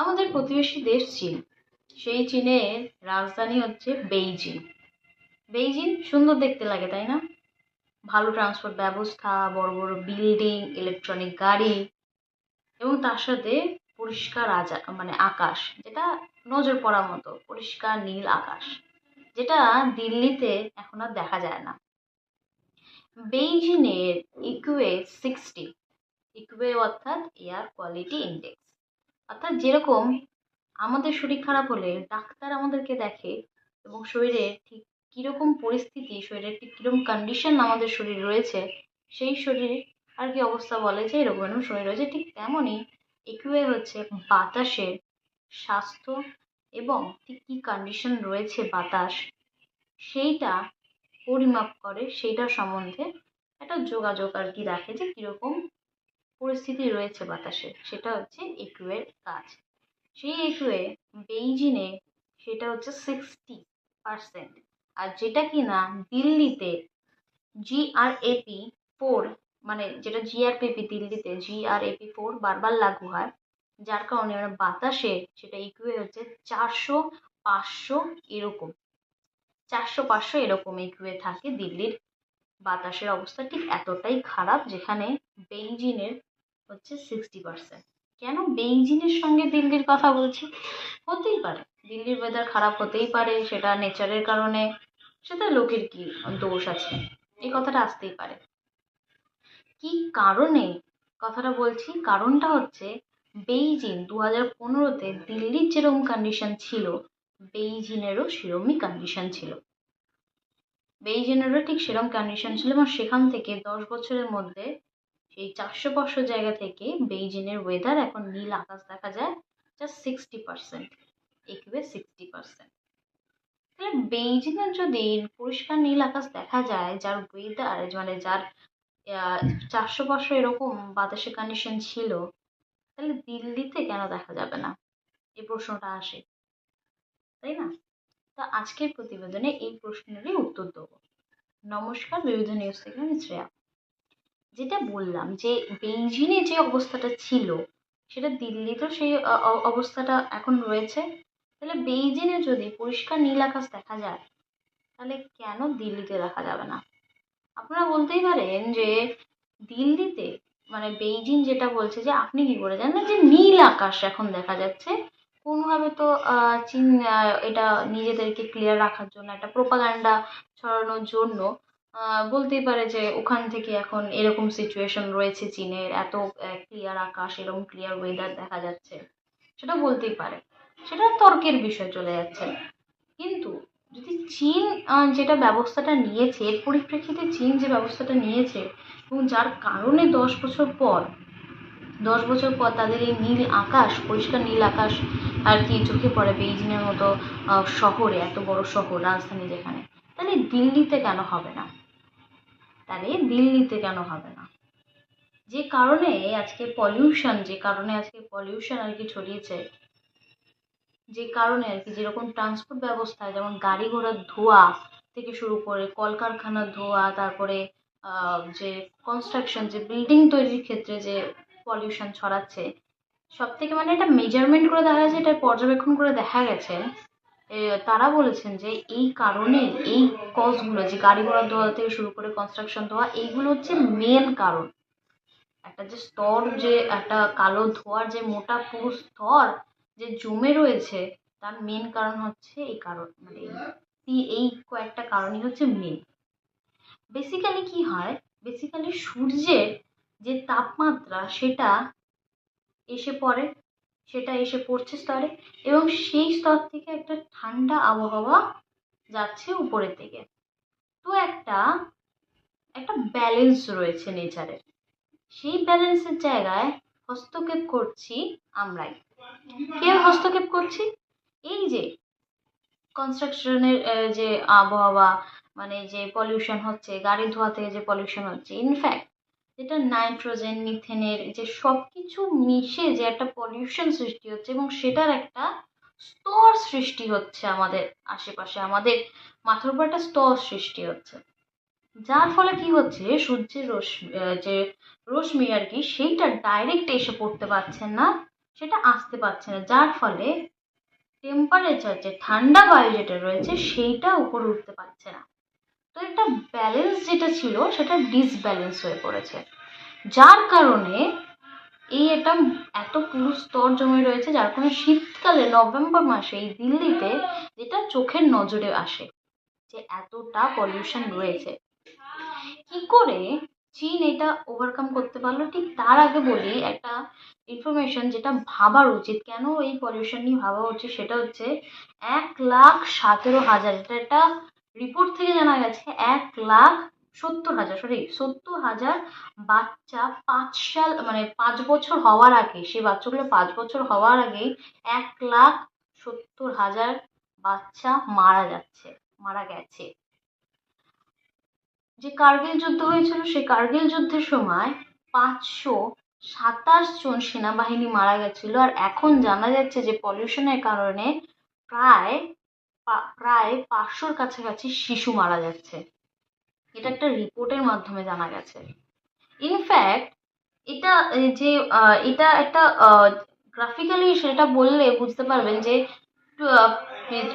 আমাদের প্রতিবেশী দেশ চীন। সেই চীনের রাজধানী হচ্ছে বেইজিং। বেইজিং সুন্দর দেখতে লাগে, তাই না? ভালো ট্রান্সপোর্ট ব্যবস্থা, বড় বড় বিল্ডিং ইলেকট্রনিক গাড়ি এবং তার সাথে পরিষ্কার আজা মানে আকাশ, যেটা নজর পড়ার মতো, পরিষ্কার নীল আকাশ, যেটা দিল্লিতে এখন আর দেখা যায় না। বেইজিংয়ের ইকুয়ে সিক্সটি ইকুয়ে অর্থাৎ এয়ার কোয়ালিটি ইন্ডেক্স অর্থাৎ যেরকম আমাদের শরীর খারাপ হলে ডাক্তার আমাদেরকে দেখে এবং শরীরে ঠিক কীরকম পরিস্থিতি, শরীরের ঠিক কীরকম কন্ডিশন আমাদের শরীর রয়েছে, সেই শরীর আর কি অবস্থা বলে যে এরকম এরকম শরীর রয়েছে, ঠিক তেমনই একুয়ে হচ্ছে বাতাসের স্বাস্থ্য এবং ঠিক কী কন্ডিশন রয়েছে বাতাস, সেইটা পরিমাপ করে, সেইটার সম্বন্ধে একটা যোগাযোগ আর কি রাখে যে কীরকম পরিস্থিতি রয়েছে বাতাসে, সেটা হচ্ছে একুয়ের কাজ। সেই একুয়ে বেইজিংয়ে সেটা হচ্ছে সিক্সটি পার্সেন্ট আর যেটা কি না দিল্লিতে জিআরএপি ফোর মানে যেটা জিআরপিপি দিল্লিতে জিআরএপি ফোর বারবার লাগু হয়, যার কারণে মানে বাতাসে সেটা ইকুয়ে হচ্ছে চারশো পাঁচশো এরকম। চারশো পাঁচশো এরকম ইকুয়ে থাকে দিল্লির বাতাসের অবস্থা। ঠিক এতটাই খারাপ যেখানে বেইজিংয়ের হচ্ছে সিক্সটি পার্সেন্ট কেন? বেইজিংয়ের সঙ্গে দিল্লির কথা বলছি। হতেই পারে। দিল্লির ওয়েদার খারাপ হতেই পারে, সেটা নেচারের কারণে, সেটা লোকের কি দোষ আছে? এই কথাটা আসতেই পারে। কি কারণে? কথাটা বলছি, কারণটা হচ্ছে বেইজিং দু হাজার পনেরোতে দিল্লির যেরকম কন্ডিশন ছিল, বেইজিংয়েরও সেরকমই কন্ডিশন ছিল। বেইজিংয়েরও ঠিক সেরকম কন্ডিশন ছিল এবং সেখান থেকে দশ বছরের মধ্যে সেই চারশো পাঁচশো জায়গা থেকে বেইজিংয়ের ওয়েদার এখন নীল আকাশ দেখা যায় জাস্ট সিক্সটি পার্সেন্ট একুয়ে সিক্সটি পার্সেন্ট তাহলে বেইজিংয়ের যদি পরিষ্কার নীল আকাশ দেখা যায়, যার ওয়েদার মানে যার চারশো পাঁচশো এরকম বাতাসের কন্ডিশন ছিল, তাহলে দিল্লিতে কেন দেখা যাবে না? এই প্রশ্নটা আসে। তাই না? তো আজকের প্রতিবেদনে এই প্রশ্নেরই উত্তর দেবো। নমস্কার, বিবিধ নিউজ থেকে আমি শ্রেয়া। যেটা বললাম যে বেইজিংয়ে যে অবস্থাটা ছিল, সেটা দিল্লিতেও সেই অবস্থাটা এখন রয়েছে। তাহলে বেইজিংয়ে যদি পরিষ্কার নীল আকাশ দেখা যায়, তাহলে কেন দিল্লিতে দেখা যাবে না? আপনারা বলতেই পারেন যে দিল্লিতে মানে বেইজিং যেটা বলছে যে, আপনি কি করে জানেন যে নীল আকাশ এখন দেখা যাচ্ছে? কোনোভাবে তো চীন এটা নিজেদেরকে ক্লিয়ার রাখার জন্য, একটা প্রোপাগান্ডা ছড়ানোর জন্য বলতেই পারে যে ওখান থেকে এখন এরকম সিচুয়েশন রয়েছে চীনের। এত ক্লিয়ার আকাশ, এরকম ক্লিয়ার ওয়েদার দেখা যাচ্ছে। সেটা বলতেই পারে। সেটা তর্কের বিষয় চলে যাচ্ছে। কিন্তু যদি চীন যেটা ব্যবস্থাটা নিয়েছে, এর পরিপ্রেক্ষিতে চীন যে ব্যবস্থাটা নিয়েছে এবং যার কারণে দশ বছর পর, দশ বছর পর তাদের এই নীল আকাশ, পরিষ্কার নীল আকাশ আর কি চোখে পড়ে বেইজিংয়ের মতো শহরে, এত বড় শহর, রাজধানী যেখানে, তাহলে দিল্লিতে কেন হবে না? তাহলে দিল্লিতে কেন হবে না? যে কারণে আজকে পলিউশন যে কারণে আজকে পলিউশন আর কি ছড়িয়েছে, যে কারণে আর কি যেরকম ট্রান্সপোর্ট ব্যবস্থায় যেমন গাড়ি ঘোড়ার ধোঁয়া থেকে শুরু করে কলকারখানার ধোঁয়া, তারপরে যে কনস্ট্রাকশন যে বিল্ডিং তৈরির ক্ষেত্রে যে পলিউশন ছড়াচ্ছে সব থেকে মানে এটা মেজারমেন্ট করে দেখা গেছে এটা পর্যবেক্ষণ করে দেখা গেছে তারা বলেছেন যে এই কারণে এই কজগুলো, যে গাড়ি ঘোড়ার ধোয়া থেকে শুরু করে কনস্ট্রাকশন ধোয়া, এইগুলো হচ্ছে মেন কারণ। একটা যে স্তর, যে একটা কালো ধোঁয়ার যে মোটা পুরু স্তর যে জমে রয়েছে, তার মেন কারণ হচ্ছে এই কারণ মানে এই কয়েকটা কারণই হচ্ছে মেন বেসিক্যালি কি হয়? বেসিক্যালি সূর্যের যে তাপমাত্রা, সেটা এসে পড়ে সেটা এসে পড়ছে স্তরে এবং সেই স্তর থেকে একটা ঠান্ডা আবহাওয়া যাচ্ছে উপরের দিকে। তো একটা একটা ব্যালেন্স রয়েছে নেচারের সেই ব্যালেন্সের জায়গায় হস্তক্ষেপ করছি আমরাই। কে হস্তক্ষেপ করছি? এই যে কনস্ট্রাকশনের যে আবহাওয়া মানে যে পলিউশন হচ্ছে, গাড়ি ধোয়া থেকে যে পলিউশন হচ্ছে ইনফ্যাক্ট যেটা নাইট্রোজেন, মিথেনের যে সব কিছু মিশে যে একটা পলিউশন সৃষ্টি হচ্ছে এবং সেটার একটা স্তর সৃষ্টি হচ্ছে আমাদের আশেপাশে, আমাদের মাথার উপর একটা স্তর সৃষ্টি হচ্ছে। যার ফলে কি হচ্ছে? সূর্যের রশ্মি যে রশ্মি আর কি, সেইটা ডাইরেক্ট এসে পড়তে পারছে না, সেটা আসতে পারছে না। যার ফলে টেম্পারেচার যে ঠান্ডা বায়ু যেটা রয়েছে, সেইটা উপরে উঠতে পারছে না। তো একটা ব্যালেন্স যেটা ছিল সেটা ডিসব্যালেন্স হয়ে পড়েছে। যার কারণে এই এটা এত পুরু স্তর জমে রয়েছে, যার কারণে শীতকালে নভেম্বর মাসে এই দিল্লিতে যেটা চোখের নজরে আসে যে এতটা পলিউশন রয়েছে। কি করে চীন এটা ওভারকাম করতে পারল? ঠিক তার আগে বলি একটা ইনফরমেশন যেটা ভাবার উচিত। কেন এই পলিউশন নিয়ে ভাবা উচিত? সেটা হচ্ছে এক লাখ সতেরো হাজার, এটা একটা রিপোর্ট থেকে জানা গেছে এক লাখ সত্তর হাজার সরি সত্তর হাজার বাচ্চা পাঁচ সাল মানে পাঁচ বছর হওয়ার আগে সেই বাচ্চাগুলো পাঁচ বছর হওয়ার আগেই এক লাখ সত্তর হাজার বাচ্চা মারা যাচ্ছে, মারা গেছে। যে কার্গিল যুদ্ধ হয়েছিল সেই কার্গিল যুদ্ধের সময় পাঁচশো সাতাশ জন সেনাবাহিনী মারা গেছিল, আর এখন জানা যাচ্ছে যে পলিউশনের কারণে প্রায় প্রায় পাঁচশোর কাছাকাছি শিশু মারা যাচ্ছে। এটা একটা রিপোর্টের মাধ্যমে জানা গেছে। ইনফ্যাক্ট এটা যে এটা একটা গ্রাফিক্যালি সেটা বললে বুঝতে পারবেন যে,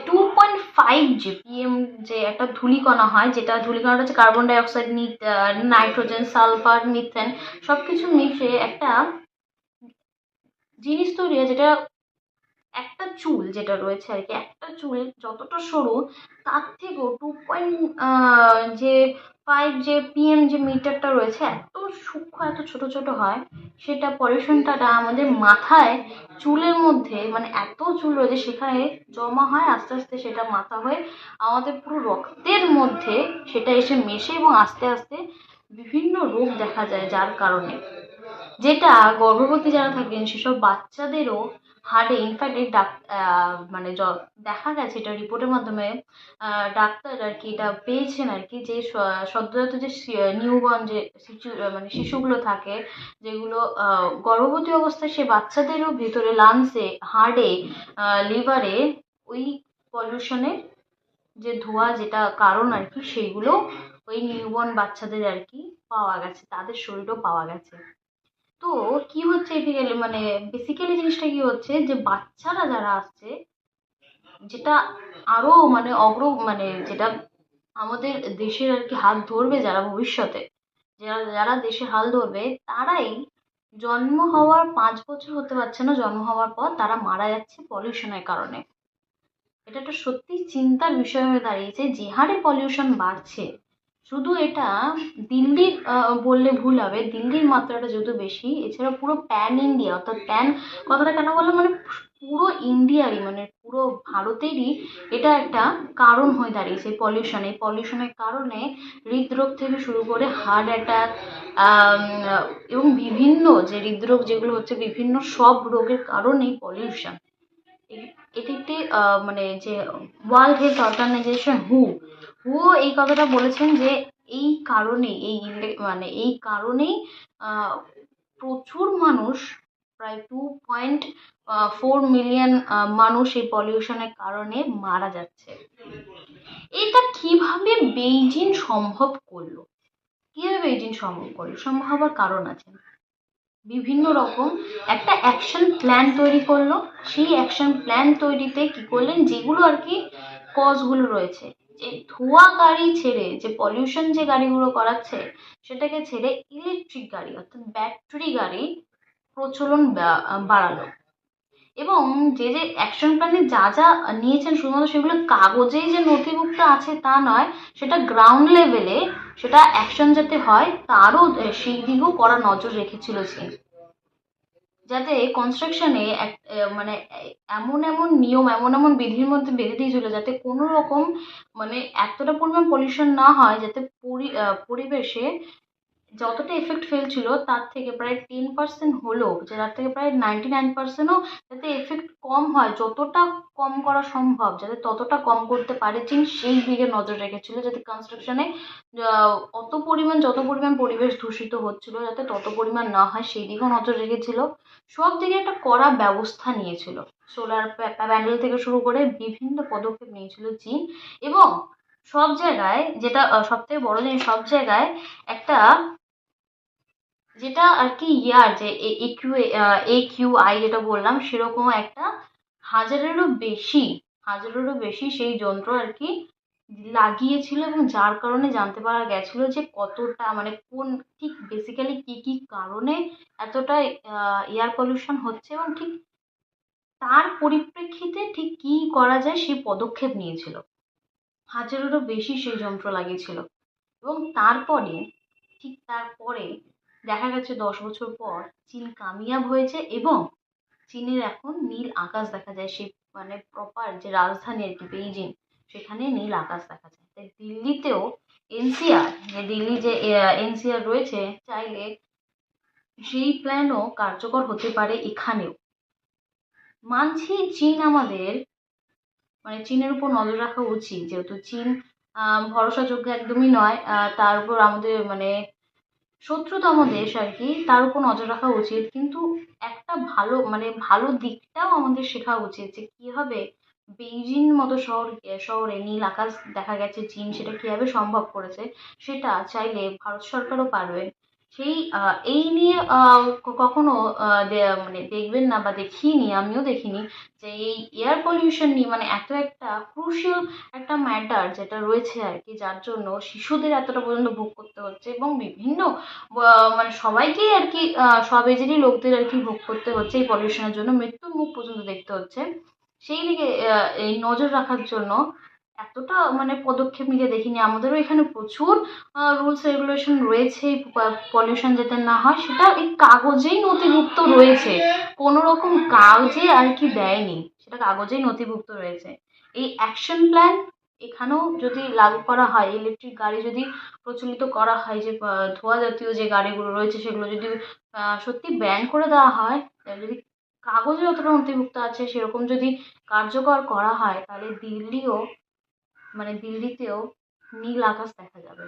টু পয়েন্ট ফাইভ যে পিএম যে একটা ধূলিকণা হয়, যেটা ধূলিকণাটা হচ্ছে carbon dioxide nitrogen sulphur methane সব কিছু মিশে একটা জিনিস তৈরি হয়, যেটা একটা চুল যেটা রয়েছে আর কি, একটা চুল যতটা সরু, তার থেকেও টু পয়েন্ট যে ফাইভ যে পিএম যে মিটারটা রয়েছে, এত সূক্ষ্ম, এত ছোট ছোট হয়, সেটা পলিউশনটা আমাদের মাথায়, চুলের মধ্যে মানে এত চুল রয়েছে, সেখানে জমা হয়, আস্তে আস্তে সেটা মাথা হয়ে আমাদের পুরো রক্তের মধ্যে সেটা এসে মেশে এবং আস্তে আস্তে বিভিন্ন রোগ দেখা যায় যার কারণে। যেটা গর্ভবতী যারা থাকেন, সেসব বাচ্চাদেরও হার্টে ইনফ্যাক্ট ডাক মানে দেখা গেছে, এটা রিপোর্টের মাধ্যমে ডাক্তার আর কি এটা পেয়েছেন আর কি, যে সদ্যজাত যে নিউবর্ন যে শিশু মানে শিশুগুলো থাকে, যেগুলো গর্ভবতী অবস্থায় সে বাচ্চাদেরও ভিতরে লাংসে হার্টে লিভারে ওই পলিউশনের যে ধোঁয়া যেটা কারণ আর কি, সেইগুলো ওই নিউবর্ন বাচ্চাদের আর কি পাওয়া গেছে, তাদের শরীরেও পাওয়া গেছে। তো কি হচ্ছে এদিকে মানে বেসিক্যালি জিনিসটা কি হচ্ছে যে বাচ্চারা যারা আসছে, যেটা আরও মানে অগ্র মানে যেটা আমাদের দেশের আর কি হাত ধরবে যারা ভবিষ্যতে, যারা যারা দেশের হাল ধরবে, তারাই জন্ম হওয়ার পাঁচ বছর হতে পারছে না, জন্ম হওয়ার পর তারা মারা যাচ্ছে পলিউশনের কারণে। এটা একটা সত্যি চিন্তার বিষয় হয়ে দাঁড়িয়েছে, যে হারে পলিউশন বাড়ছে। শুধু এটা, দিল্লির বললে ভুল হবে, দিল্লির মাত্রাটা যেহেতু বেশি, এছাড়া পুরো প্যান ইন্ডিয়া অর্থাৎ প্যান কথাটা কেন বললাম? মানে পুরো ইন্ডিয়ারই মানে পুরো ভারতেরই এটা একটা কারণ হয়ে দাঁড়িয়েছে পলিউশন এই পলিউশনের কারণে হৃদরোগ থেকে শুরু করে হার্ট অ্যাটাক এবং বিভিন্ন যে হৃদরোগ যেগুলো হচ্ছে বিভিন্ন সব রোগের কারণ এই পলিউশন এটি একটি মানে যে ওয়ার্ল্ড হেলথ অর্গানাইজেশন হু হুও এই কথাটা বলেছেন যে এই কারণেই এই মানে এই কারণেই প্রচুর মানুষ, প্রায় টু পয়েন্ট ফোর মিলিয়ন মানুষ এই পলিউশনের কারণে মারা যাচ্ছে। এটা কীভাবে বেইজিং সম্ভব করল? কীভাবে বেইজিং সম্ভব করল? সম্ভব হওয়ার কারণ আছে। বিভিন্ন রকম একটা অ্যাকশন প্ল্যান তৈরি করল। সেই অ্যাকশন প্ল্যান তৈরিতে কী করলেন? যেগুলো আর কি কজগুলো রয়েছে। যে ধোঁয়া গাড়ি ছেড়ে, যে পলিউশন যে গাড়িগুলো করাচ্ছে, সেটাকে ছেড়ে ইলেকট্রিক গাড়ি, অর্থাৎ ব্যাটারি গাড়ি প্রচলন বাড়ালো। এবং যে যে অ্যাকশন প্ল্যানে যা যা নিয়েছেন শুধুমাত্র সেগুলো কাগজেই যে নথিভুক্ত আছে তা নয়, সেটা গ্রাউন্ড লেভেলে সেটা অ্যাকশন যাতে হয়, তারও সেই দিকেও কড়া নজর রেখেছিল চীন যাতে কনস্ট্রাকশনে এক মানে এমন এমন নিয়ম, এমন এমন বিধির মধ্যে বেঁধে দিয়েছিল যাতে কোনো রকম মানে এতটা পরিমাণ পলিউশন না হয় যাতে পরি পরিবেশে যতটা এফেক্ট ফেলছিল, তার থেকে প্রায় টেন পার্সেন্ট হলেও যার থেকে প্রায় নাইনটি নাইন পার্সেন্টও যাতে এফেক্ট কম হয়, যতটা কম করা সম্ভব, যাতে ততটা কম করতে পারে চীন সেই দিকে নজর রেখেছিল, যাতে কনস্ট্রাকশনে অত পরিমাণ, যত পরিমাণ পরিবেশ দূষিত হচ্ছিল, যাতে তত পরিমাণ না হয়, সেই দিকেও নজর রেখেছিল। সব দিকে একটা কড়া ব্যবস্থা নিয়েছিল। সোলার প্যানেল থেকে শুরু করে বিভিন্ন পদক্ষেপ নিয়েছিল চীন এবং সব জায়গায় যেটা সব থেকে বড় জিনিস সব জায়গায় একটা যেটা আর কি ইয়ার যে এ কিউ, এ আই যেটা বললাম সেরকম একটা হাজারেরও বেশি হাজারেরও বেশি সেই যন্ত্র আর কি লাগিয়েছিল এবং যার কারণে জানতে পারা গেছিল যে কতটা মানে কোন, ঠিক বেসিক্যালি কী কী কারণে এতটা এয়ার পলিউশন হচ্ছে এবং ঠিক তার পরিপ্রেক্ষিতে ঠিক কী করা যায় সেই পদক্ষেপ নিয়েছিল। হাজারেরও বেশি সেই যন্ত্র লাগিয়েছিল। এবং তারপরে, ঠিক তারপরে দেখা গেছে দশ বছর পর চীন কামিয়াব হয়েছে এবং চীনের এখন নীল আকাশ দেখা যায়। সেই মানে প্রপার যে রাজধানী আর কি, বেইজিং, সেখানে নীল আকাশ দেখা যায়। তাই দিল্লিতেও এনসিআর, যে দিল্লি যে এনসিআর রয়েছে, চাইলে সেই প্ল্যানও কার্যকর হতে পারে এখানেও। মানছি চীন আমাদের মানে চীনের উপর নজর রাখা উচিত। যেহেতু চীন ভরসাযোগ্য একদমই নয়। তার উপর আমাদের মানে শত্রুতম দেশ আর কি, তার উপর নজর রাখা উচিত। কিন্তু একটা ভালো মানে ভালো দিকটাও আমাদের শেখা উচিত যে কীভাবে বেইজিং মতো শহর, শহরে নীল আকাশ দেখা গেছে চীন, সেটা কীভাবে সম্ভব করেছে, সেটা চাইলে ভারত সরকারও পারবে। সেই এই নিয়ে কখনো মানে দেখবেন না বা দেখিনি, আমিও দেখিনি যে এই এয়ার পলিউশন নিয়ে মানে এত একটা ক্রুশিয়াল একটা ম্যাটার যেটা রয়েছে আর কি, যার জন্য শিশুদের এতটা পর্যন্ত ভোগ করতে হচ্ছে এবং বিভিন্ন মানে সবাইকেই আর কি সব এজেরই লোকদের আর কি ভোগ করতে হচ্ছে এই পলিউশনের জন্য। মৃত্যুর মুখ পর্যন্ত দেখতে হচ্ছে। সেই দিকে এই নজর রাখার জন্য এতটা মানে পদক্ষেপ নিতে দেখিনি। আমাদেরও এখানে প্রচুর রুলস রেগুলেশন রয়েছে পলিউশন যাতে না হয়, সেটা এই কাগজেই নথিভুক্ত রয়েছে। কোনো রকম কাগজে আর কি দেয়নি, সেটা কাগজেই নথিভুক্ত রয়েছে। এই অ্যাকশন প্ল্যান এখানেও যদি লাগু করা হয় ইলেকট্রিক গাড়ি যদি প্রচলিত করা হয়, যে ধোঁয়া জাতীয় যে গাড়িগুলো রয়েছে, সেগুলো যদি সত্যি ব্যান করে দেওয়া হয় যদি কাগজে যতটা নথিভুক্ত আছে, সেরকম যদি কার্যকর করা হয়, তাহলে দিল্লিও মানে দিল্লিতেও নীল আকাশ দেখা যাবে।